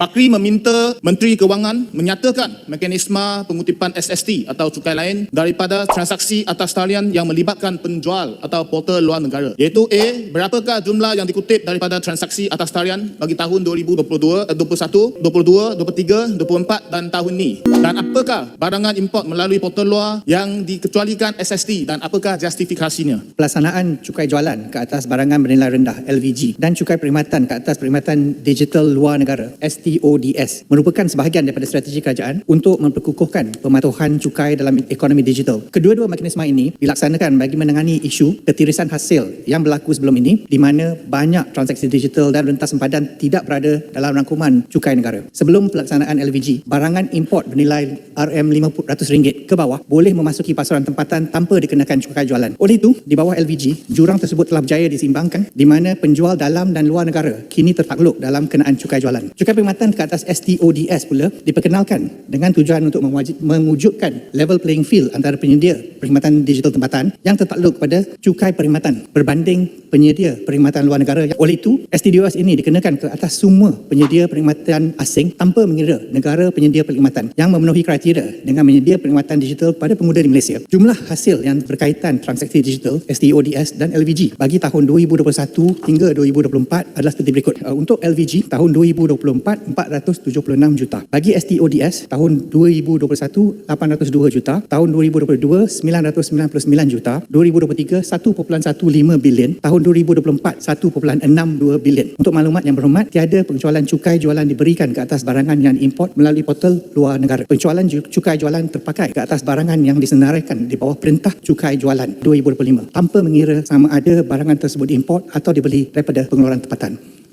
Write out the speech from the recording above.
Bakri meminta Menteri Kewangan menyatakan mekanisme pengutipan SST atau cukai lain daripada transaksi atas talian yang melibatkan penjual atau portal luar negara. Iaitu A, berapakah jumlah yang dikutip daripada transaksi atas talian bagi tahun 2022, eh, 21, 22, 23, 24 dan tahun ini? Dan apakah barangan import melalui portal luar yang dikecualikan SST dan apakah justifikasinya? pelaksanaan cukai jualan ke atas barangan bernilai rendah LVG dan cukai perkhidmatan ke atas perkhidmatan digital luar negara STODS merupakan sebahagian daripada strategi kerajaan untuk memperkukuhkan pematuhan cukai dalam ekonomi digital. Kedua-dua mekanisme ini dilaksanakan bagi menangani isu ketirisan hasil yang berlaku sebelum ini di mana banyak transaksi digital dan rentas sempadan tidak berada dalam rangkuman cukai negara. Sebelum pelaksanaan LVG, barangan import bernilai RM500 ke bawah boleh memasuki pasaran tempatan tanpa dikenakan cukai jualan. Oleh itu, di bawah LVG, jurang tersebut telah berjaya disimbangkan di mana penjual dalam dan luar negara kini tertakluk dalam kenaan cukai jualan. Cukai perkhidmatan ke atas STODS pula diperkenalkan dengan tujuan untuk mewajib, mewujudkan level playing field antara penyedia perkhidmatan digital tempatan yang tertakluk pada cukai perkhidmatan berbanding penyedia perkhidmatan luar negara. Oleh itu, STDOS ini dikenakan ke atas semua penyedia perkhidmatan asing tanpa mengira negara penyedia perkhidmatan yang memenuhi kriteria dengan menyedia perkhidmatan digital pada pengguna di Malaysia. Jumlah hasil yang berkaitan transaksi digital STODS dan LVG bagi tahun 2021 hingga 2024 adalah seperti berikut. Uh, Untuk LVG tahun 2024 476 juta. Bagi STODS tahun 2021 802 juta, tahun 2022 999 juta, 2023 1.15 bilion, tahun 2024 1.62 bilion. Untuk maklumat yang berhormat, tiada pengecualian cukai jualan diberikan ke atas barangan yang import melalui portal luar negara. Pengecualian cukai jualan terpakai ke atas barangan yang disenaraikan di bawah perintah cukai jualan 2025 tanpa mengira sama ada barangan tersebut import atau dibeli daripada pengeluaran tempatan.